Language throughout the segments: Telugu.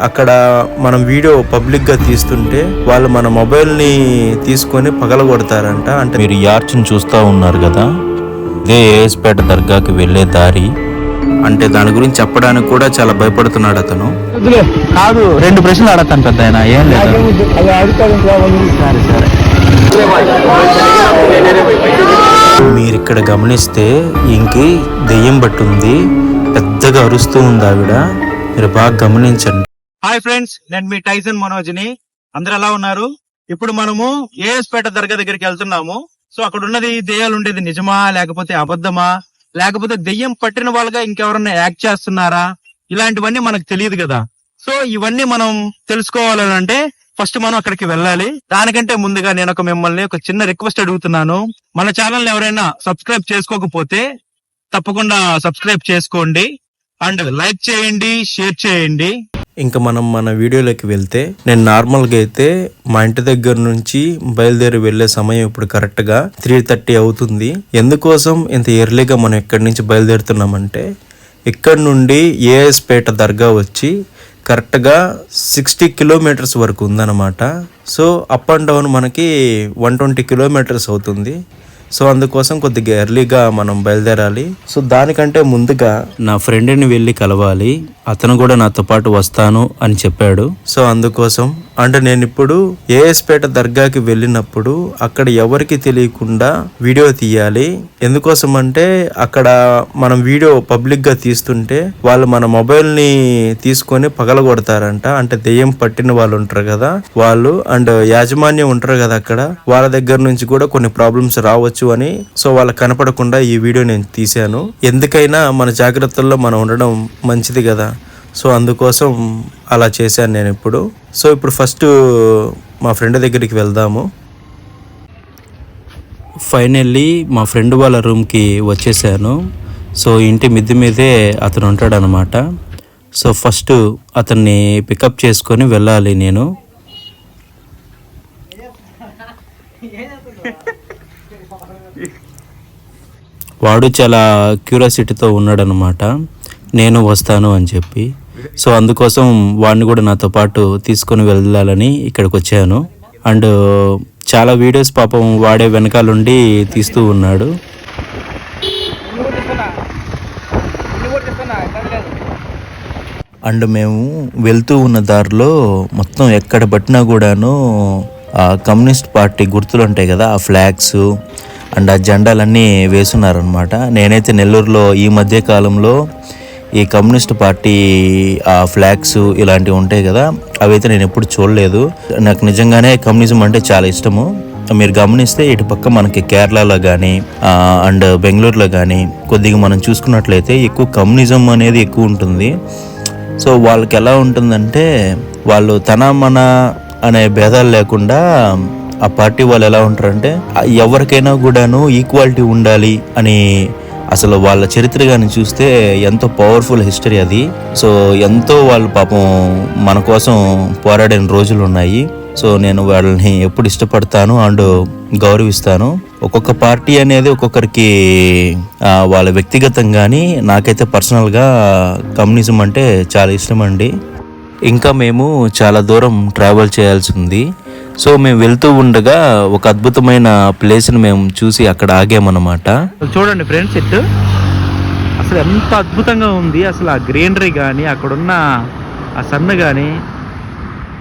అక్కడ మనం వీడియో పబ్లిక్గా తీస్తుంటే వాళ్ళు మన మొబైల్ని తీసుకొని పగలగొడతారంట. అంటే మీరు యార్చ్ని చూస్తూ ఉన్నారు కదా? ఇదే ఏఎస్పేట దర్గాకి వెళ్ళే దారి. అంటే దాని గురించి చెప్పడానికి కూడా చాలా భయపడుతున్నాడు అతను. కాదు రెండు ప్రశ్నలు అడగతాను పెద్ద ఆయన ఏం లేదు. సరే సరే. మీరు ఇక్కడ గమనిస్తే ఇంకి దెయ్యం పట్టుంది పెద్దగా అరుస్తూ ఉంది ఆవిడ. మీరు బాగా గమనించండి. హాయ్ ఫ్రెండ్స్ నేను మీ టైసన్ మనోజ్ని. అందరు ఎలా ఉన్నారు? ఇప్పుడు మనము ఏఎస్పేట దర్గా దగ్గరికి వెళ్తున్నాము. సో అక్కడ ఉన్నది దెయ్యాలు ఉండేది నిజమా లేకపోతే అబద్ధమా? లేకపోతే దెయ్యం పట్టిన వాళ్ళగా ఇంకెవరన్నా యాక్ట్ చేస్తున్నారా? ఇలాంటివన్నీ మనకు తెలియదు కదా. సో ఇవన్నీ మనం తెలుసుకోవాలని అంటే ఫస్ట్ మనం అక్కడికి వెళ్ళాలి. దానికంటే ముందుగా నేను ఒక మిమ్మల్ని ఒక చిన్న రిక్వెస్ట్ అడుగుతున్నాను. మన ఛానల్ ఎవరైనా సబ్స్క్రైబ్ చేసుకోకపోతే తప్పకుండా సబ్స్క్రైబ్ చేసుకోండి. అండ్ లైక్ చేయండి షేర్ చేయండి. ఇంకా మనం మన వీడియోలోకి వెళ్తే నేను నార్మల్గా అయితే మా ఇంటి దగ్గర నుంచి బయలుదేరి వెళ్ళే సమయం ఇప్పుడు కరెక్ట్గా త్రీ థర్టీ అవుతుంది. ఎందుకోసం ఇంత ఎర్లీగా మనం ఎక్కడి నుంచి బయలుదేరుతున్నామంటే ఇక్కడ నుండి ఏఎస్పేట దర్గా వచ్చి కరెక్ట్గా సిక్స్టీ కిలోమీటర్స్ వరకు ఉందన్నమాట. సో అప్ అండ్ డౌన్ మనకి వన్ ట్వంటీ కిలోమీటర్స్ అవుతుంది. సో అందుకోసం కొద్దిగా ఎర్లీగా మనం బయలుదేరాలి. సో దానికంటే ముందుగా నా ఫ్రెండ్ని వెళ్ళి కలవాలి. అతను కూడా నాతో పాటు వస్తాను అని చెప్పాడు. సో అందుకోసం అంటే నేను ఇప్పుడు ఏఎస్పేట దర్గాకి వెళ్ళినప్పుడు అక్కడ ఎవరికి తెలియకుండా వీడియో తీయాలి. ఎందుకోసం అంటే అక్కడ మనం వీడియో పబ్లిక్గా తీస్తుంటే వాళ్ళు మన మొబైల్ని తీసుకొని పగలగొడతారంట. అంటే దెయ్యం పట్టిన వాళ్ళు ఉంటారు కదా వాళ్ళు. అండ్ యాజమాన్యం ఉంటారు కదా అక్కడ. వాళ్ళ దగ్గర నుంచి కూడా కొన్ని ప్రాబ్లమ్స్ రావచ్చు. అని. సో వాళ్ళకి కనపడకుండా ఈ వీడియో నేను తీశాను. ఎందుకైనా మన జాగ్రత్తల్లో మనం ఉండడం మంచిది కదా. సో అందుకోసం అలా చేశాను నేను ఇప్పుడు. సో ఇప్పుడు ఫస్ట్ మా ఫ్రెండ్ దగ్గరికి వెళ్దాము. ఫైనల్లీ మా ఫ్రెండ్ వాళ్ళ రూమ్కి వచ్చేసాను. సో ఇంటి మిద్ది మీదే అతను ఉంటాడనమాట. సో ఫస్ట్ అతన్ని పికప్ చేసుకొని వెళ్ళాలి నేను. వాడు చాలా క్యూరియాసిటీతో ఉన్నాడనమాట నేను వస్తాను అని చెప్పి. సో అందుకోసం వాడిని కూడా నాతో పాటు తీసుకొని వెళ్ళాలని ఇక్కడికి వచ్చాను. అండ్ చాలా వీడియోస్ పాపం వాడే వెనకాలండి తీస్తూ ఉన్నాడు. అండ్ మేము వెళ్తూ ఉన్న దారిలో మొత్తం ఎక్కడ పట్టినా కూడాను ఆ కమ్యూనిస్ట్ పార్టీ గుర్తులు ఉంటాయి కదా ఆ ఫ్లాగ్స్ అండ్ ఆ జెండాలన్నీ వేసున్నారనమాట నేనైతే నెల్లూరులో ఈ మధ్య కాలంలో ఈ కమ్యూనిస్ట్ పార్టీ ఆ ఫ్లాగ్స్ ఇలాంటివి ఉంటాయి కదా అవైతే నేను ఎప్పుడు చూడలేదు. నాకు నిజంగానే కమ్యూనిజం అంటే చాలా ఇష్టము. మీరు గమనిస్తే ఇటు పక్క మనకి కేరళలో కానీ అండ్ బెంగళూరులో కానీ కొద్దిగా మనం చూసుకున్నట్లయితే ఎక్కువ కమ్యూనిజం అనేది ఎక్కువ ఉంటుంది. సో వాళ్ళకి ఎలా ఉంటుందంటే వాళ్ళు తన మన అనే భేదాలు లేకుండా ఆ పార్టీ వాళ్ళు ఎలా ఉంటారంటే ఎవరికైనా కూడాను ఈక్వాలిటీ ఉండాలి అని అసలు వాళ్ళ చరిత్ర కానీ చూస్తే ఎంతో పవర్ఫుల్ హిస్టరీ అది. సో ఎంతో వాళ్ళు పాపం మన కోసం పోరాడిన రోజులు ఉన్నాయి. సో నేను వాళ్ళని ఎప్పుడు ఇష్టపడతాను అండ్ గౌరవిస్తాను. ఒక్కొక్క పార్టీ అనేది ఒక్కొక్కరికి వాళ్ళ వ్యక్తిగతం కానీ నాకైతే పర్సనల్గా కమ్యూనిజం అంటే చాలా ఇష్టం అండి. ఇంకా మేము చాలా దూరం ట్రావెల్ చేయాల్సి ఉంది. సో మేము వెళ్తూ ఉండగా ఒక అద్భుతమైన ప్లేస్ని మేము చూసి అక్కడ ఆగామన్నమాట. చూడండి ఫ్రెండ్స్ ఇటు అసలు ఎంత అద్భుతంగా ఉంది. అసలు ఆ గ్రీనరీ కానీ అక్కడున్న ఆ సన్ కానీ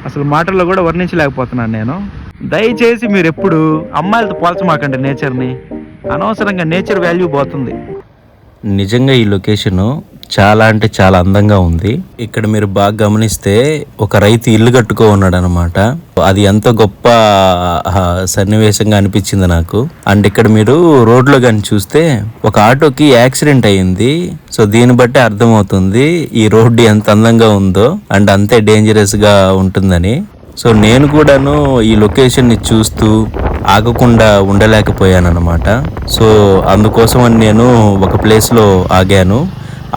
అసలు మాటల్లో కూడా వర్ణించలేకపోతున్నాను నేను. దయచేసి మీరు ఎప్పుడు అమ్మాయిలతో పోల్చమాకండి నేచర్ని. అనవసరంగా నేచర్ వాల్యూ పోతుంది. నిజంగా ఈ లొకేషన్ చాలా అంటే చాలా అందంగా ఉంది. ఇక్కడ మీరు బాగా గమనిస్తే ఒక రైతు ఇల్లు కట్టుకో ఉన్నాడు అనమాట అది ఎంతో గొప్ప సన్నివేశంగా అనిపించింది నాకు. అండ్ ఇక్కడ మీరు రోడ్లో కానీ చూస్తే ఒక ఆటోకి యాక్సిడెంట్ అయ్యింది. సో దీన్ని బట్టి అర్థమవుతుంది ఈ రోడ్డు ఎంత అందంగా ఉందో అండ్ అంతే డేంజరస్గా ఉంటుందని. సో నేను కూడాను ఈ లొకేషన్ని చూస్తూ ఆగకుండా ఉండలేకపోయాను అనమాట సో అందుకోసం అని నేను ఒక ప్లేస్లో ఆగాను.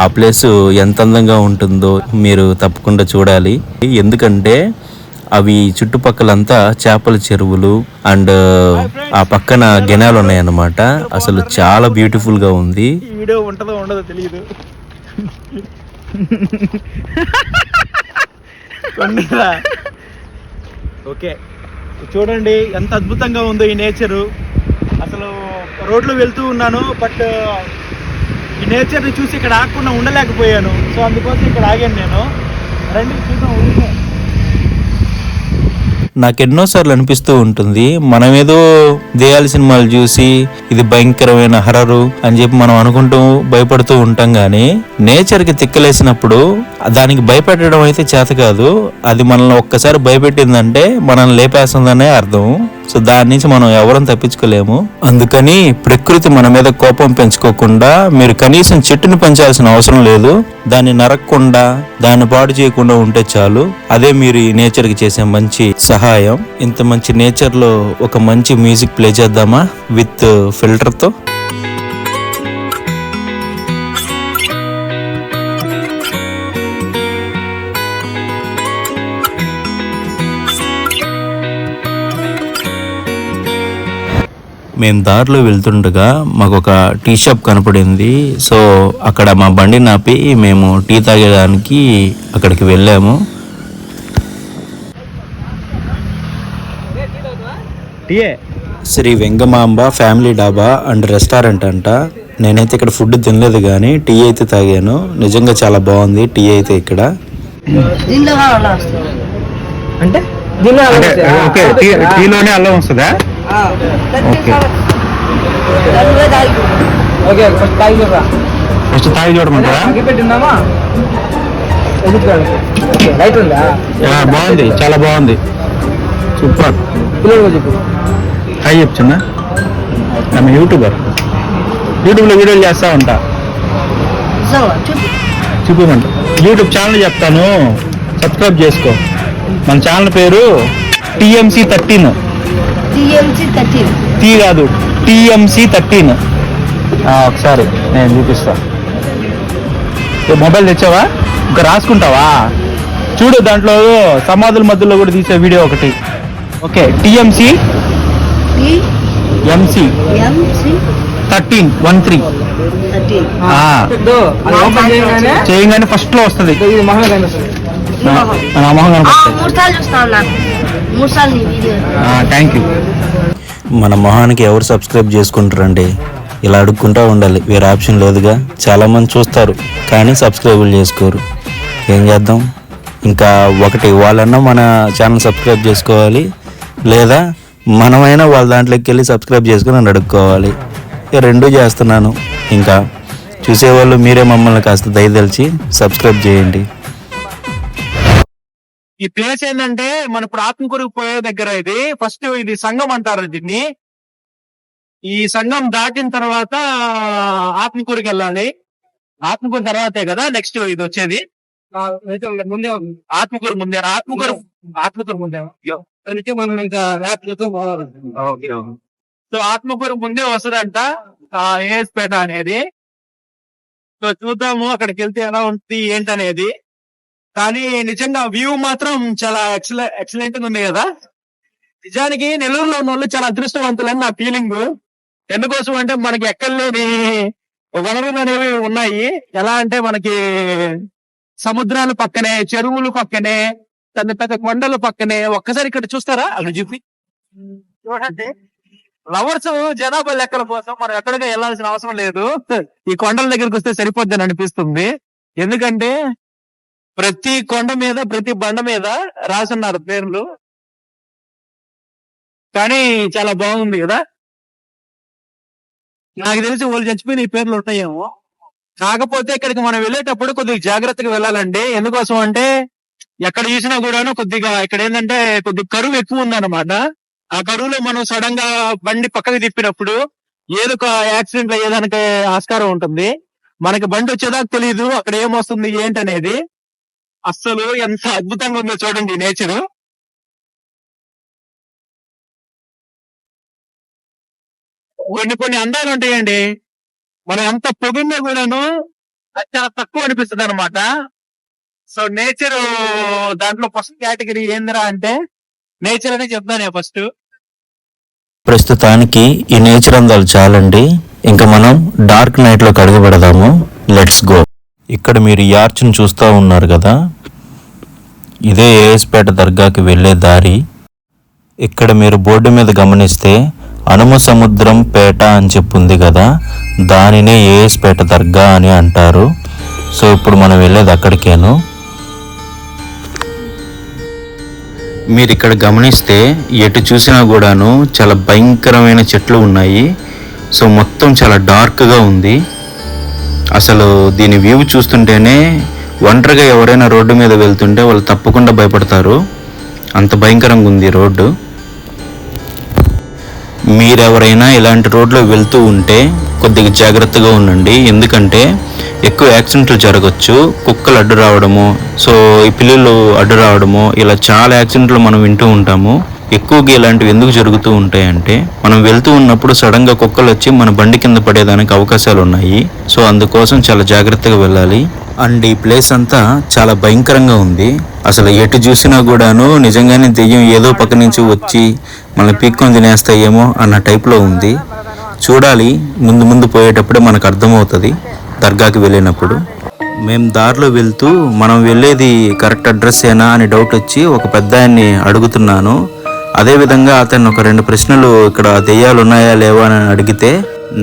ఆ ప్లేస్ ఎంత అందంగా ఉంటుందో మీరు తప్పకుండా చూడాలి. ఎందుకంటే అవి చుట్టుపక్కలంతా చేపల చెరువులు అండ్ ఆ పక్కన గెనాలు ఉన్నాయన్నమాట. అసలు చాలా బ్యూటిఫుల్గా ఉంది. వీడియో ఉంటుందో ఉండదో తెలియదు ఓకే. చూడండి ఎంత అద్భుతంగా ఉందో ఈ నేచరు. అసలు రోడ్లో వెళ్తూ ఉన్నాను బట్ ఈ నేచర్ని చూసి ఇక్కడ ఆగకుండా ఉండలేకపోయాను. సో అందుకోసం ఇక్కడ ఆగాను నేను. రండి చూద్దాం ఊరికే. నాకు ఎన్నోసార్లు అనిపిస్తూ ఉంటుంది మనం ఏదో దేయాలి సినిమాలు చూసి ఇది భయంకరమైన హరరు అని చెప్పి మనం అనుకుంటూ భయపడుతూ ఉంటాం కానీ నేచర్కి తిక్కలేసినప్పుడు దానికి భయపెట్టడం అయితే చేత కాదు. అది మనల్ని ఒక్కసారి భయపెట్టిందంటే మనల్ని లేపేస్తుందనే అర్థం. సో దాని నుంచి మనం ఎవరం తప్పించుకోలేము. అందుకని ప్రకృతి మన మీద కోపం పెంచుకోకుండా మీరు కనీసం చెట్టుని పెంచాల్సిన అవసరం లేదు. దాన్ని నరక్కుండా దాన్ని పాడు చేయకుండా ఉంటే చాలు. అదే మీరు ఈ నేచర్కి చేసే మంచి సహాయం. ఇంత మంచి నేచర్లో ఒక మంచి మ్యూజిక్ ప్లే చేద్దామా? విత్ ఫిల్టర్ మేము దారిలో వెళ్తుండగా మాకు ఒక టీ షాప్ కనపడింది. సో అక్కడ మా బండి నాపి మేము టీ తాగేదానికి అక్కడికి వెళ్ళాము. Shri Vengamamba family dhaba and restaurant అంట. నేనైతే ఇక్కడ ఫుడ్ తినలేదు కానీ టీ అయితే తాగాను. నిజంగా చాలా బాగుంది టీ అయితే ఇక్కడ. దీనిలో అలా వస్తుంది. అంటే? టీలోనే అల్లం వస్తుందా? ఓకే. ఓకే ఫస్ట్ తాగి చూడరా. ఫస్ట్ తాగి చూడమంటారా? పెట్టిందామా? ఉందా? బాగుంది చాలా బాగుంది. సూపర్. పిల్లలు చెప్పు. హాయ్ చెప్తున్నా? ఆమె యూట్యూబర్. యూట్యూబ్లో వీడియోలు చేస్తా ఉంటా. చూపించమంట యూట్యూబ్ ఛానల్ చెప్తాను. సబ్స్క్రైబ్ చేసుకో. మన ఛానల్ పేరు టీఎంసీ థర్టీన్. టీ కాదు టిఎంసి థర్టీన్. ఒకసారి నేను చూపిస్తా. మొబైల్ తెచ్చావా? ఇంకా రాసుకుంటావా? చూడు దాంట్లో సమాధుల మధ్యలో కూడా తీసే వీడియో ఒకటి. Okay TMC? MC? Thirteen one three. చేయగానే ఫస్ట్లో వస్తుంది. ఇది మహా కనిపిస్తుంది నా మొహం కనపడుతుంది థ్యాంక్ యూ మన మొహానికి ఎవరు సబ్స్క్రైబ్ చేసుకుంటారండి? ఇలా అడుక్కుంటా ఉండాలి. వేరే ఆప్షన్ లేదుగా. చాలా మంది చూస్తారు కానీ సబ్స్క్రైబులు చేసుకోరు. ఏం చేద్దాం? ఇంకా ఒకటి వాళ్ళన్నా మన ఛానల్ సబ్స్క్రైబ్ చేసుకోవాలి. లేదా మనమైనా వాళ్ళ దాంట్లోకి వెళ్ళి సబ్స్క్రైబ్ చేసుకుని నన్ను అడుక్కోవాలి. రెండూ చేస్తున్నాను. ఇంకా చూసేవాళ్ళు మీరే మమ్మల్ని కాస్త దయదలిచి సబ్స్క్రైబ్ చేయండి. ఈ ప్లేస్ ఏంటంటే మన ఇప్పుడు ఆత్మకూరుకు పోయే దగ్గర ఇది. ఫస్ట్ ఇది సంఘం అంటారు దీన్ని. ఈ సంఘం దాటిన తర్వాత ఆత్మకూరుకి వెళ్ళాలి. ఆత్మకూరు తర్వాతే కదా నెక్స్ట్ ఇది వచ్చేది. ముందే ఆత్మకూరు ముందే ఆత్మకూరు ఆత్మకూరు ముందే. మనం ఇంకా సో ఆత్మకూరు ముందే వస్తుందంట ఏఎస్పేట అనేది. సో చూద్దాము అక్కడికి వెళ్తే ఎలా ఉంటుంది ఏంటనేది. కానీ నిజంగా వ్యూ మాత్రం చాలా ఎక్సలెంట్ ఎక్సలెంట్ ఉంది కదా? నిజానికి నెల్లూరులో ఉన్న వాళ్ళు చాలా అదృష్టవంతులని నా ఫీలింగ్ ఎందుకోసం అంటే మనకి ఎక్కడలేని వనరులు అనేవి ఉన్నాయి. ఎలా అంటే మనకి సముద్రాలు పక్కనే చెరువులు పక్కనే పెద్ద పెద్ద కొండలు పక్కనే. ఒక్కసారి ఇక్కడ చూస్తారా? అక్కడ చూపి. చూడండి. లవర్స్ జనాభా లెక్కల కోసం మనం ఎక్కడికి వెళ్ళాల్సిన అవసరం లేదు. ఈ కొండల దగ్గరికి వస్తే సరిపోద్దని అనిపిస్తుంది. ఎందుకంటే ప్రతి కొండ మీద ప్రతి బండ మీద రాసున్నారు పేర్లు. కానీ చాలా బాగుంది కదా. నాకు తెలిసి వాళ్ళు చచ్చిపోయిన ఈ పేర్లు ఉంటాయేమో. కాకపోతే ఇక్కడికి మనం వెళ్ళేటప్పుడు కొద్దిగా జాగ్రత్తగా వెళ్ళాలండి. ఎందుకోసం అంటే ఎక్కడ చూసినా కూడాను కొద్దిగా ఇక్కడ ఏంటంటే కొద్దిగా కరువు ఎక్కువ ఉందన్నమాట. ఆ కరువులో మనం సడన్గా బండి పక్కకి తిప్పినప్పుడు ఏదో ఒక యాక్సిడెంట్ అయ్యేదానికి ఆస్కారం ఉంటుంది. మనకి బండి వచ్చేదాకా తెలియదు అక్కడ ఏమొస్తుంది ఏంటనేది. అస్సలు ఎంత అద్భుతంగా ఉందో చూడండి నేచర్. కొన్ని కొన్ని అందాలు ఉంటాయండి. మనం ఎంత పొగిన్నా కూడాను అది చాలా తక్కువ అనిపిస్తుంది అనమాట సో నేచర్ దాంట్లో ఫస్ట్ కేటగిరీ ఏందిరా అంటే నేచర్ అనే చెప్తాను ఫస్ట్. ప్రస్తుతానికి ఈ నేచర్ అందాలు చాలండి. ఇంకా మనం డార్క్ నైట్లో అడుగు పెడదాము లెట్స్ గో. ఇక్కడ మీరు ఈ ఆర్చ్ని చూస్తూ ఉన్నారు కదా? ఇదే ఏఎస్పేట దర్గాకి వెళ్ళే దారి. ఇక్కడ మీరు బోర్డు మీద గమనిస్తే అనుమ సముద్రం పేట అని చెప్పుంది కదా? దానినే ఏఎస్పేట దర్గా అని అంటారు. సో ఇప్పుడు మనం వెళ్ళేది అక్కడికేను. మీరు ఇక్కడ గమనిస్తే ఎటు చూసినా కూడాను చాలా భయంకరమైన చెట్లు ఉన్నాయి. సో మొత్తం చాలా డార్క్గా ఉంది. అసలు దీని వ్యూ చూస్తుంటేనే ఒంటరిగా ఎవరైనా రోడ్డు మీద వెళ్తుంటే వాళ్ళు తప్పకుండా భయపడతారు. అంత భయంకరంగా ఉంది రోడ్డు. మీరెవరైనా ఇలాంటి రోడ్లో వెళ్తూ ఉంటే కొద్దిగా జాగ్రత్తగా ఉండండి. ఎందుకంటే ఎక్కువ యాక్సిడెంట్లు జరగచ్చు కుక్కలు అడ్డు రావడము సో ఈ పిల్లలు అడ్డు రావడము ఇలా చాలా యాక్సిడెంట్లు మనం వింటూ ఉంటాము. ఎక్కువగా ఇలాంటివి ఎందుకు జరుగుతూ ఉంటాయంటే మనం వెళ్తూ ఉన్నప్పుడు సడన్గా కుక్కలు వచ్చి మన బండి కింద పడేదానికి అవకాశాలు ఉన్నాయి. సో అందుకోసం చాలా జాగ్రత్తగా వెళ్ళాలి. అండ్ ఈ ప్లేస్ అంతా చాలా భయంకరంగా ఉంది. అసలు ఎటు చూసినా కూడాను నిజంగానే దెయ్యం ఏదో పక్క నుంచి వచ్చి మనల్ని పీక్కొని తినేస్తాయేమో అన్న టైప్లో ఉంది. చూడాలి ముందు ముందు పోయేటప్పుడే మనకు అర్థమవుతుంది దర్గాకి వెళ్ళినప్పుడు. మేము దారిలో వెళ్తూ మనం వెళ్ళేది కరెక్ట్ అడ్రస్ ఏనా అని డౌట్ వచ్చి ఒక పెద్ద అడుగుతున్నాను. అదేవిధంగా అతను ఒక రెండు ప్రశ్నలు ఇక్కడ దెయ్యాలు ఉన్నాయా లేవా అని అడిగితే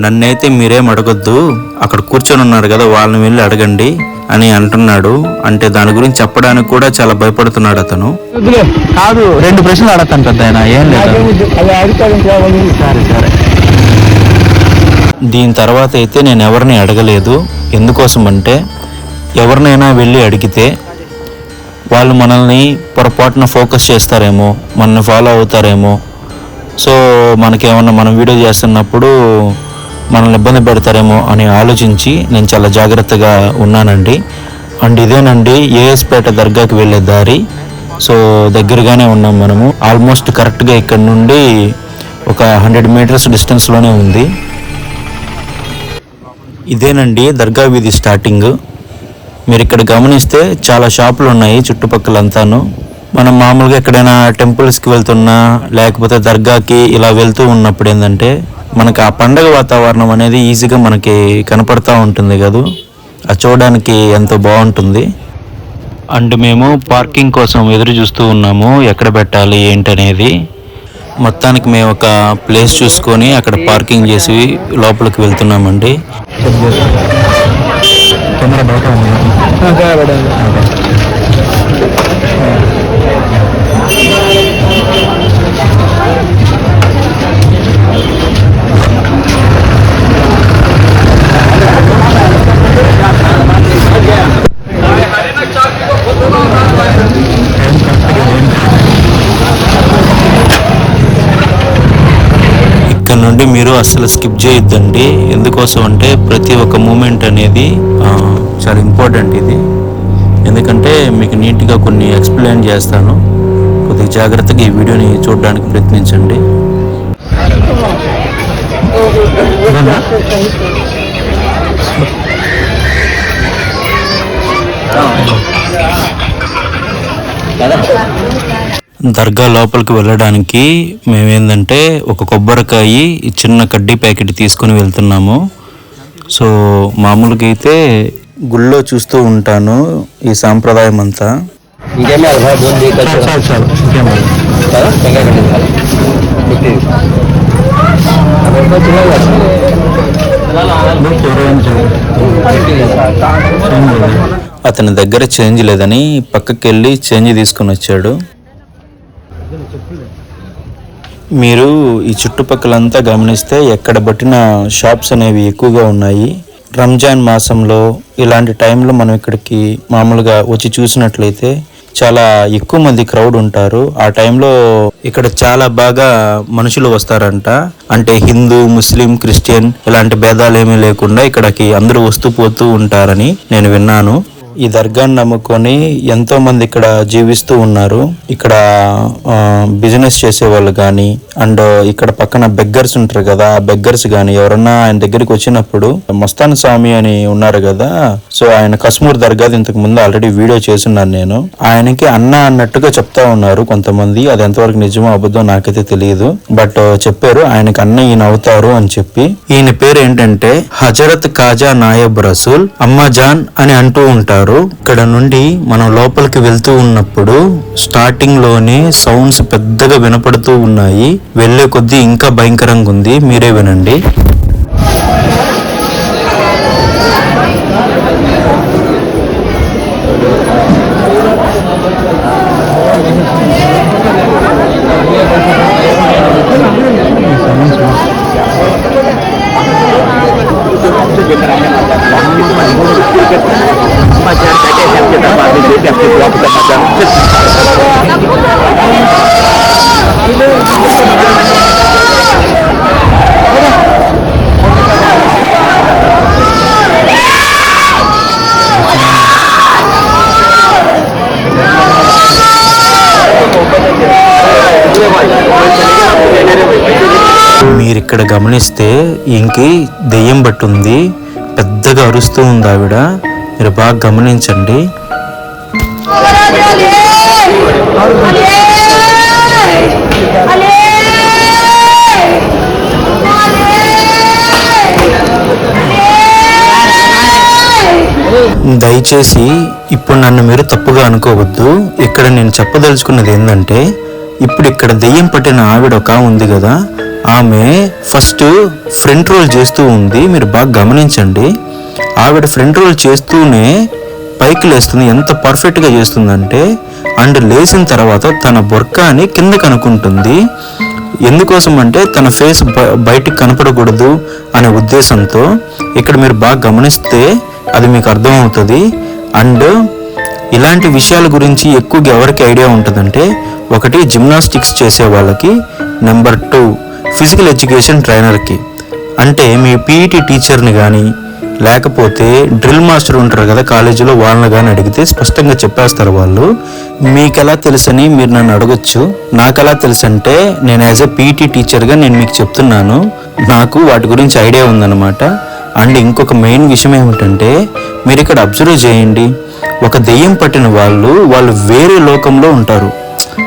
నన్నైతే మీరేం అడగొద్దు అక్కడ కూర్చొని ఉన్నారు కదా వాళ్ళని వెళ్ళి అడగండి అని అంటున్నాడు. అంటే దాని గురించి చెప్పడానికి కూడా చాలా భయపడుతున్నాడు అతను. కాదు రెండు ప్రశ్నలు అడగతాను పెద్ద ఆయన ఏం లేదు. సరే సరే. దీని తర్వాత అయితే నేను ఎవరిని అడగలేదు. ఎందుకోసం అంటే ఎవరినైనా వెళ్ళి అడిగితే వాళ్ళు మనల్ని పొరపాటున ఫోకస్ చేస్తారేమో మనల్ని ఫాలో అవుతారేమో. సో మనకేమన్నా మనం వీడియో చేస్తున్నప్పుడు మనల్ని ఇబ్బంది పెడతారేమో అని ఆలోచించి నేను చాలా జాగ్రత్తగా ఉన్నానండి. అండ్ ఇదేనండి ఏఎస్పేట దర్గాకి వెళ్ళే దారి. సో దగ్గరగానే ఉన్నాం మనము. ఆల్మోస్ట్ కరెక్ట్గా ఇక్కడ నుండి ఒక హండ్రెడ్ మీటర్స్ డిస్టెన్స్లోనే ఉంది. ఇదేనండి దర్గా వీధి స్టార్టింగ్ మీరు ఇక్కడ గమనిస్తే చాలా షాపులు ఉన్నాయి చుట్టుపక్కలంతాను. మనం మామూలుగా ఎక్కడైనా టెంపుల్స్కి వెళ్తున్నా లేకపోతే దర్గాకి ఇలా వెళ్తూ ఉన్నప్పుడు ఏంటంటే మనకి ఆ పండగ వాతావరణం అనేది ఈజీగా మనకి కనపడతా ఉంటుంది కదా. అది చూడడానికి ఎంతో బాగుంటుంది. అండ్ మేము పార్కింగ్ కోసం ఎదురు చూస్తూ ఉన్నాము ఎక్కడ పెట్టాలి ఏంటనేది. మొత్తానికి మేము ఒక ప్లేస్ చూసుకొని అక్కడ పార్కింగ్ చేసి లోపలికి వెళ్తున్నామండి. కెమెరా బయట ఉంది ఇక్కడ నుండి మీరు అస్సలు స్కిప్ చేయొద్దండి. ఎందుకోసం అంటే ప్రతి ఒక్క మూమెంట్ అనేది చాలా ఇంపార్టెంట్ ఇది. ఎందుకంటే మీకు నీట్గా కొన్ని ఎక్స్ప్లెయిన్ చేస్తాను. కొద్దిగా జాగ్రత్తగా ఈ వీడియోని చూడడానికి ప్రయత్నించండి. దర్గా లోపలికి వెళ్ళడానికి మేమేందంటే ఒక కొబ్బరికాయ చిన్న కడ్డీ ప్యాకెట్ తీసుకొని వెళ్తున్నాము. సో మామూలుగా అయితే గుళ్ళో చూస్తూ ఉంటాను ఈ సాంప్రదాయం అంతా. అతని దగ్గర చేంజ్ లేదని పక్కకి వెళ్ళి చేంజ్ తీసుకొని వచ్చాడు మీరు ఈ చుట్టుపక్కలంతా గమనిస్తే ఎక్కడ పట్టిన షాప్స్ అనేవి ఎక్కువగా ఉన్నాయి. రంజాన్ మాసంలో ఇలాంటి టైంలో మనం ఇక్కడికి మామూలుగా వచ్చి చూసినట్లయితే చాలా ఎక్కువ మంది క్రౌడ్ ఉంటారు. ఆ టైంలో ఇక్కడ చాలా బాగా మనుషులు వస్తారంట. అంటే హిందూ ముస్లిం క్రిస్టియన్ ఇలాంటి భేదాలు ఏమీ లేకుండా ఇక్కడికి అందరూ వస్తూ పోతూ ఉంటారని నేను విన్నాను. ఈ దర్గాని నమ్ముకొని ఎంతో మంది ఇక్కడ జీవిస్తూ ఉన్నారు. ఇక్కడ బిజినెస్ చేసే వాళ్ళు కానీ అండ్ ఇక్కడ పక్కన బెగ్గర్స్ ఉంటారు కదా ఆ బెగ్గర్స్ కానీ ఎవరన్నా ఆయన దగ్గరికి వచ్చినప్పుడు మస్తాన్ స్వామి అని ఉన్నారు కదా సో ఆయన కశ్మూర్ దర్గా ఇంతకు ముందు ఆల్రెడీ వీడియో చేస్తున్నాను నేను. ఆయనకి అన్న అన్నట్టుగా చెప్తా ఉన్నారు కొంతమంది అది ఎంతవరకు నిజమో అబద్ధం నాకైతే తెలియదు బట్ చెప్పారు ఆయనకి అన్న ఈయన అవుతారు అని చెప్పి. ఈయన పేరు ఏంటంటే హజరత్ కాజా నాయబ్ రసూల్ అమ్మాజాన్ అని అంటూ ఉంటారు. ఉంటారు ఇక్కడ నుండి మనం లోపలికి వెళ్తూ ఉన్నప్పుడు స్టార్టింగ్లోనే సౌండ్స్ పెద్దగా వినపడుతూ ఉన్నాయి. వెళ్ళే కొద్దీ ఇంకా భయంకరంగా ఉంది. మీరే వినండి. మీరు ఇక్కడ గమనిస్తే ఇంకి దెయ్యం బట్టి ఉంది పెద్దగా అరుస్తూ ఉంది ఆవిడ. మీరు బాగా గమనించండి. దయచేసి ఇప్పుడు నన్ను మీరు తప్పుగా అనుకోవద్దు. ఇక్కడ నేను చెప్పదలుచుకున్నది ఏంటంటే ఇప్పుడు ఇక్కడ దెయ్యం పట్టిన ఆవిడ ఒక ఉంది కదా. ఆమె ఫస్ట్ ఫ్రంట్ రోల్ చేస్తూ ఉంది. మీరు బాగా గమనించండి. ఆవిడ ఫ్రంట్ రోల్ చేస్తూనే పైకి లేస్తుంది. ఎంత పర్ఫెక్ట్గా చేస్తుందంటే అండ్ లేచిన తర్వాత తన బొర్కాని కింద కనుక్కుంటుంది. ఎందుకోసం అంటే తన ఫేస్ బయటికి కనపడకూడదు అనే ఉద్దేశంతో. ఇక్కడ మీరు బాగా గమనిస్తే అది మీకు అర్థమవుతుంది. అండ్ ఇలాంటి విషయాల గురించి ఎక్కువగా ఎవరికి ఐడియా ఉంటుందంటే ఒకటి జిమ్నాస్టిక్స్ చేసే వాళ్ళకి నెంబర్ టూ ఫిజికల్ ఎడ్యుకేషన్ ట్రైనర్కి. అంటే మీ పీఈటీ టీచర్ని కానీ లేకపోతే డ్రిల్ మాస్టర్ ఉంటారు కదా కాలేజీలో వాళ్ళని కానీ అడిగితే స్పష్టంగా చెప్పేస్తారు వాళ్ళు. మీకు ఎలా తెలుసని మీరు నన్ను అడగొచ్చు. నాకు ఎలా తెలుసు అంటే నేను యాజ్ ఎ పీఈటీ టీచర్గా నేను మీకు చెప్తున్నాను. నాకు వాటి గురించి ఐడియా ఉందన్నమాట. అండ్ ఇంకొక మెయిన్ విషయం ఏమిటంటే మీరు ఇక్కడ అబ్జర్వ్ చేయండి. ఒక దెయ్యం పట్టిన వాళ్ళు వాళ్ళు వేరే లోకంలో ఉంటారు.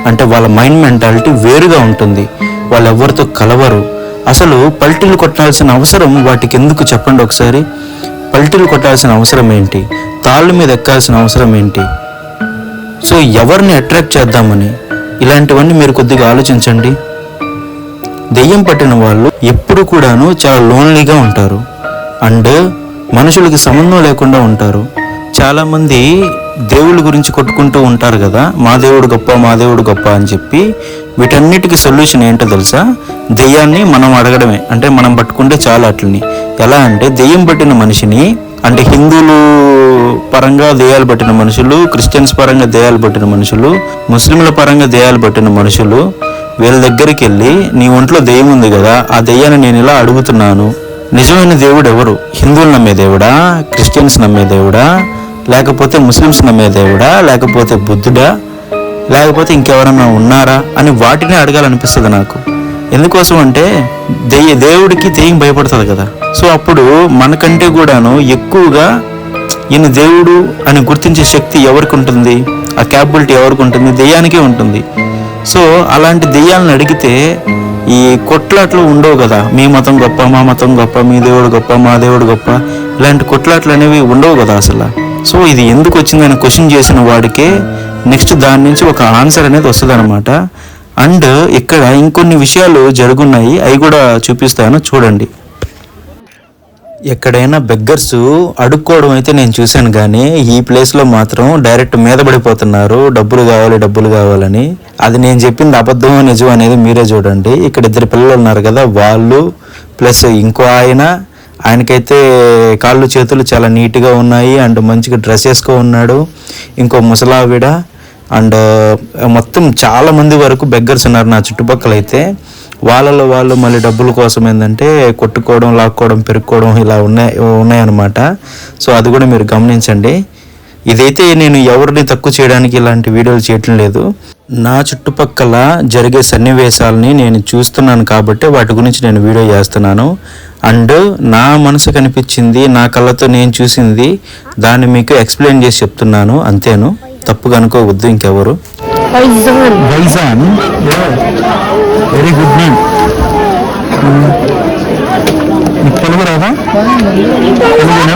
అంటే వాళ్ళ మైండ్ మెంటాలిటీ వేరుగా ఉంటుంది. వాళ్ళు ఎవరితో కలవరు. అసలు పల్టీలు కొట్టాల్సిన అవసరం వాటికి ఎందుకు చెప్పండి ఒకసారి? పల్టీలు కొట్టాల్సిన అవసరం ఏంటి? తాళ్ళ మీద ఎక్కాల్సిన అవసరం ఏంటి? సో ఎవరిని అట్రాక్ట్ చేద్దామని? ఇలాంటివన్నీ మీరు కొద్దిగా ఆలోచించండి. దెయ్యం పట్టిన వాళ్ళు ఎప్పుడు కూడాను చాలా లోన్లీగా ఉంటారు. అండ్ మనుషులకి సంబంధం లేకుండా ఉంటారు. చాలామంది దేవుళ్ళ గురించి కొట్టుకుంటూ ఉంటారు కదా మా దేవుడు గొప్ప మా దేవుడు గొప్ప అని చెప్పి వీటన్నిటికీ సొల్యూషన్ ఏంటో తెలుసా? దెయ్యాన్ని మనం అడగడమే అంటే మనం పట్టుకుంటే చాలా అట్లని. ఎలా అంటే దెయ్యం పట్టిన మనిషిని అంటే హిందువులు పరంగా దెయ్యాలు పట్టిన మనుషులు క్రిస్టియన్స్ పరంగా దెయ్యాలు పట్టిన మనుషులు ముస్లింల పరంగా దెయ్యాలు పట్టిన మనుషులు వీళ్ళ దగ్గరికి వెళ్ళి నీ ఒంట్లో దెయ్యం ఉంది కదా ఆ దెయ్యాన్ని నేను ఇలా అడుగుతున్నాను. నిజమైన దేవుడు ఎవరు? హిందువులు నమ్మే దేవుడా? క్రిస్టియన్స్ నమ్మే దేవుడా? లేకపోతే ముస్లిమ్స్ నమ్మే దేవుడా? లేకపోతే బుద్ధుడా? లేకపోతే ఇంకెవరన్నా ఉన్నారా? అని వాటిని అడగాలనిపిస్తుంది నాకు. ఎందుకోసం అంటే దెయ్య దేవుడికి దెయ్యం భయపడుతుంది కదా. సో అప్పుడు మనకంటే కూడాను ఎక్కువగా ఈయన దేవుడు అని గుర్తించే శక్తి ఎవరికి ఉంటుంది? ఆ క్యాపబిలిటీ ఎవరికి ఉంటుంది? దెయ్యానికే ఉంటుంది. సో అలాంటి దెయ్యాలను అడిగితే ఈ కొట్లాట్లు ఉండవు కదా. మీ మతం గొప్ప మా మతం గొప్ప మీ దేవుడు గొప్ప మా దేవుడు గొప్ప ఇలాంటి కొట్లాట్లు అనేవి ఉండవు కదా అసలు. సో ఇది ఎందుకు వచ్చిందని క్వశ్చన్ చేసిన వాడికే నెక్స్ట్ దాని నుంచి ఒక ఆన్సర్ అనేది వస్తుంది అనమాట అండ్ ఇక్కడ ఇంకొన్ని విషయాలు జరుగున్నాయి అవి కూడా చూపిస్తాను చూడండి. ఎక్కడైనా బెగ్గర్స్ అడుక్కోవడం అయితే నేను చూశాను కానీ ఈ ప్లేస్లో మాత్రం డైరెక్ట్ మీద పడిపోతున్నారు డబ్బులు కావాలి డబ్బులు కావాలని. అది నేను చెప్పింది అబద్ధం నిజం అనేది మీరే చూడండి. ఇక్కడ ఇద్దరు పిల్లలు ఉన్నారు కదా వాళ్ళు ప్లస్ ఇంకో ఆయన ఆయనకైతే కాళ్ళు చేతులు చాలా నీట్గా ఉన్నాయి అండ్ మంచిగా డ్రెస్ వేసుకో ఉన్నాడు. ఇంకో ముసలావిడ అండ్ మొత్తం చాలా మంది వరకు బెగ్గర్స్ ఉన్నారు నా చుట్టుపక్కల అయితే. వాళ్ళలో వాళ్ళు మళ్ళీ డబ్బుల కోసం ఏంటంటే కొట్టుకోవడం లాక్కోవడం పెరుక్కోవడం ఇలా ఉన్నాయి ఉన్నాయన్నమాట. సో అది కూడా మీరు గమనించండి. ఇదైతే నేను ఎవరిని తక్కువ చేయడానికి ఇలాంటి వీడియోలు చేయటం లేదు. నా చుట్టుపక్కల జరిగే సన్నివేశాలని నేను చూస్తున్నాను కాబట్టి వాటి గురించి నేను వీడియో చేస్తున్నాను. అండ్ నా మనసు కనిపించింది నా కళ్ళతో నేను చూసింది దాన్ని మీకు ఎక్స్ప్లెయిన్ చేసి చెప్తున్నాను. అంతేను. తప్పుగా అనుకోవద్దు ఇంకెవరు. వెరీ గుడ్ నేమ్ తెలుగు రాదా? తెలుగునా?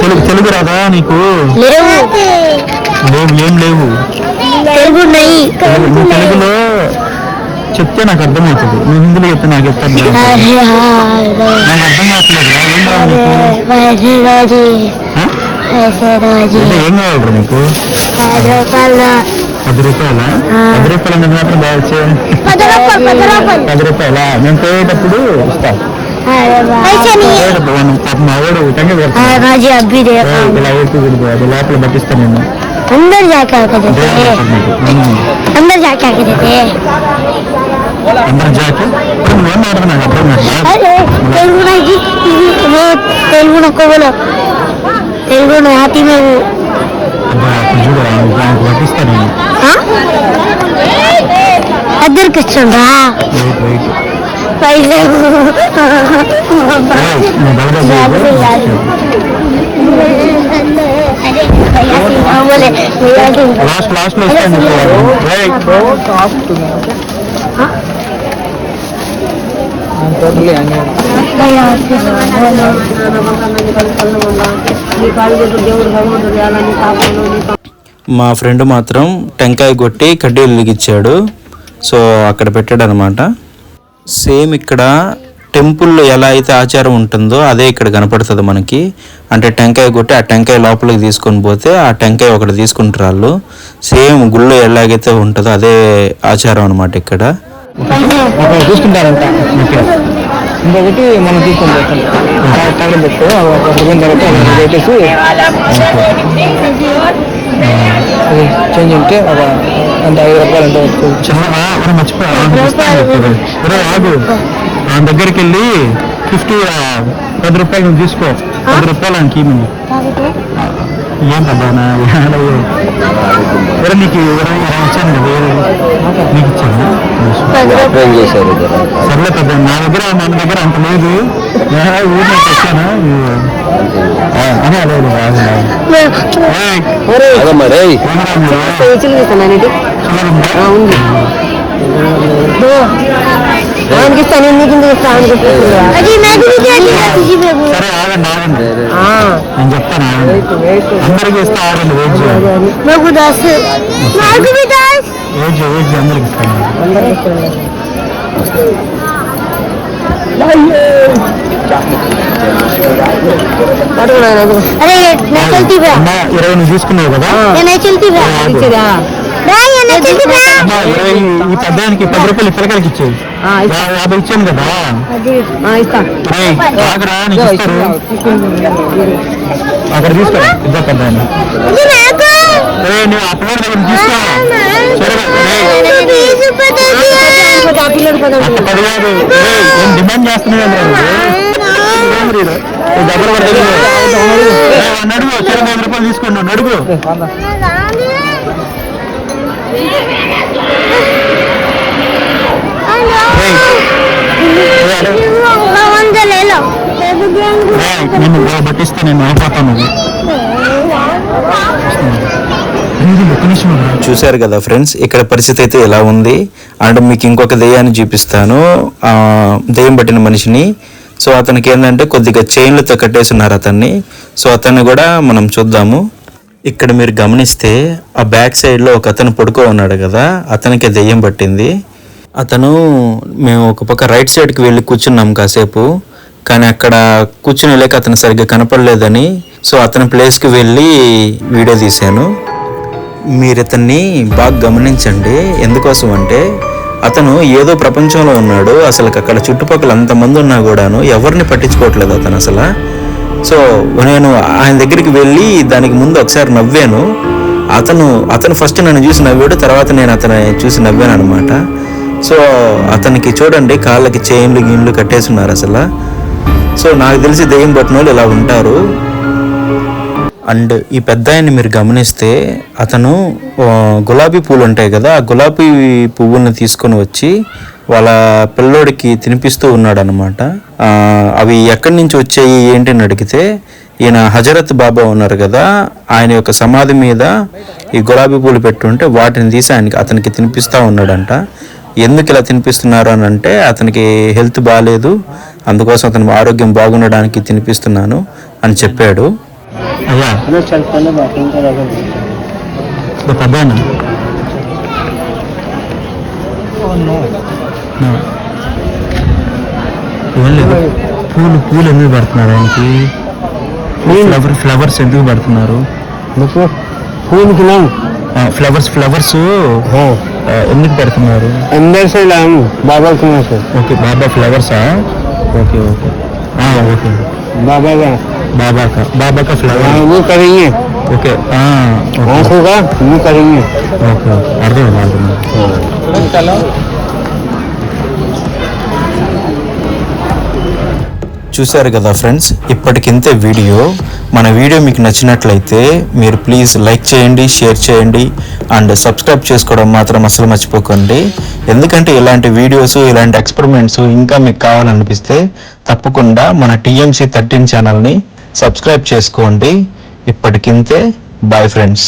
తెలుగు తెలుగు రాదా నీకు? లేవు. లేవు ఏం లేవు? తెలుగు తెలుగులో చెప్తే నాకు అర్థమవుతుంది. నువ్వు హిందీలో చెప్తే నాకు చెప్తాను నాకు అర్థం కావట్లేదు ఏం కావాలి నీకు? పది రూపాయల. పది రూపాయలు? మాత్రం బాగా పది రూపాయల నేను పోయేటప్పుడు ఇస్తాను రాజీ అబ్బి లోపల పట్టిస్తాను నేను అందరు జాకాకదే అందరు జాకాకదే అందరు జాక నేను మాట్లాడినా తెలుగు ఇద్దరికి ఇచ్చిండ్రా మా ఫ్రెండ్ మాత్రం టెంకాయ కొట్టి కడ్డీలు ఇచ్చాడు సో అక్కడ పెట్టాడు అనమాట సేమ్ ఇక్కడ టెంపుల్లో ఎలా అయితే ఆచారం ఉంటుందో అదే ఇక్కడ కనపడుతుంది మనకి. అంటే టెంకాయ కొట్టి ఆ టెంకాయ లోపలికి తీసుకొని పోతే ఆ టెంకాయ ఒకటి తీసుకుంటారు వాళ్ళు సేమ్ గుళ్ళో ఎలాగైతే ఉంటుందో అదే ఆచారం అనమాట ఇక్కడ. చూసుకుంటారంట ఇంకొకటి మనం తీసుకొని పోతాం తాగడం పెట్టు పోయిన తర్వాత అది పెట్టేసి చేంజ్ ఉంటే ఒక అంత ఐదు రూపాయలు అంటే వస్తుంది చిన్నగా ఎవరో మర్చిపోయా ఆగు. ఆ దగ్గరికి వెళ్ళి ఫిఫ్టీ పది రూపాయలు నువ్వు తీసుకో. పది రూపాయలు ఆయనకి ఇవ్వమని. ఏం పెద్దనా ఎవరు నీకు ఎవరు ఇచ్చాను కదా సర్లే పెద్ద నా దగ్గర మన దగ్గర అంత లేదు. వచ్చాను ఆ, అదే అదే అదే, మీరు? ఆయనకి ఇస్తాను నీకు ఎందుకు నాకు నాకు దస్. ఇరవై నువ్వు తీసుకున్నావు కదా? ఇరవై ఈ పెద్దానికి పది రూపాయలు పిల్లకాయలకి ఇచ్చేది యాభై ఇచ్చాను కదా? ఆగరా అక్కడ తీసుకో ఇద్దరు పెద్దాన్ని నువ్వు నేను డిమాండ్ నడుగు చీర వంద రూపాయలు తీసుకున్నా నడుగు నేను పట్టిస్తాను నేను చూశారు కదా ఫ్రెండ్స్ ఇక్కడ పరిస్థితి అయితే ఎలా ఉంది? అండ్ మీకు ఇంకొక దెయ్యాన్ని చూపిస్తాను. దెయ్యం పట్టిన మనిషిని. సో అతనికి ఏంటంటే కొద్దిగా చైన్లతో కట్టేస్తున్నారు అతన్ని. సో అతన్ని కూడా మనం చూద్దాము. ఇక్కడ మీరు గమనిస్తే ఆ బ్యాక్ సైడ్లో ఒక అతను పడుకో ఉన్నాడు కదా అతనికి దెయ్యం పట్టింది. అతను మేము ఒక పక్క రైట్ సైడ్కి వెళ్ళి కూర్చున్నాం కాసేపు కానీ అక్కడ కూర్చుని లేక అతను సరిగ్గా కనపడలేదని సో అతని ప్లేస్కి వెళ్ళి వీడియో తీశాను. మీరు ఇతన్ని బాగా గమనించండి. ఎందుకోసం అంటే అతను ఏదో ప్రపంచంలో ఉన్నాడు అసలు అక్కడ చుట్టుపక్కల అంతమంది ఉన్నా కూడాను ఎవరిని పట్టించుకోవట్లేదు అతను అసలు. సో నేను ఆయన దగ్గరికి వెళ్ళి దానికి ముందు ఒకసారి నవ్వాను. అతను అతను ఫస్ట్ నన్ను చూసి నవ్వాడు తర్వాత నేను అతను చూసి నవ్వాను అనమాట సో అతనికి చూడండి కాళ్ళకి చైన్లు గిన్లు ఉన్నారు అసలు. సో నాకు తెలిసి దెయ్యం పట్టిన వాళ్ళు ఇలా ఉంటారు. అండ్ ఈ పెద్ద మీరు గమనిస్తే అతను గులాబీ పూలు ఉంటాయి కదా ఆ గులాబీ పువ్వులను తీసుకొని వచ్చి వాళ్ళ పిల్లోడికి తినిపిస్తూ ఉన్నాడు అనమాట అవి ఎక్కడి నుంచి వచ్చాయి ఏంటి అని అడిగితే ఈయన హజరత్ బాబా ఉన్నారు కదా ఆయన యొక్క సమాధి మీద ఈ గులాబీ పూలు పెట్టుంటే వాటిని తీసి ఆయనకి అతనికి తినిపిస్తూ ఉన్నాడంట. ఎందుకు ఇలా తినిపిస్తున్నారు అని అంటే అతనికి హెల్త్ బాగాలేదు అందుకోసం అతని ఆరోగ్యం బాగుండడానికి తినిపిస్తున్నాను అని చెప్పాడు. అయ్యా పెద్ద oh, ఏం లేదు. పూలు పూలు ఎందుకు పడుతున్నారు ఆయనకి? ఫ్లవర్ ఫ్లవర్స్ ఎందుకు పడుతున్నారు? పూలకి ఫ్లవర్స్ ఫ్లవర్స్ ఎందుకు పెడుతున్నారు? అందరి సైడ్ బాబా ఓకే బాబా ఫ్లవర్సా ఓకే ఓకే. ఓకే. బాబాయ్ बाबा का బాబా కా బాబా కా हाँ ఫ్లవర్ वो करेंगे ఓకే ఓకే आंखों का वो करेंगे ఓకే ఓకే అర్థమైంది అర్థమైంది చూశారు కదా ఫ్రెండ్స్ ఇప్పటికింతే వీడియో మన వీడియో మీకు నచ్చినట్లయితే మీరు ప్లీజ్ లైక్ చేయండి షేర్ చేయండి అండ్ సబ్స్క్రైబ్ చేసుకోవడం మాత్రం అసలు మర్చిపోకండి ఎందుకంటే ఇలాంటి వీడియోస్ ఇలాంటి ఎక్స్పెరిమెంట్స్ ఇంకా మీకు కావాలనిపిస్తే తప్పకుండా మన టీఎంసీ థర్టీన్ ఛానల్ని సబ్స్క్రైబ్ చేసుకోండి. ఇప్పటికింతే బాయ్ ఫ్రెండ్స్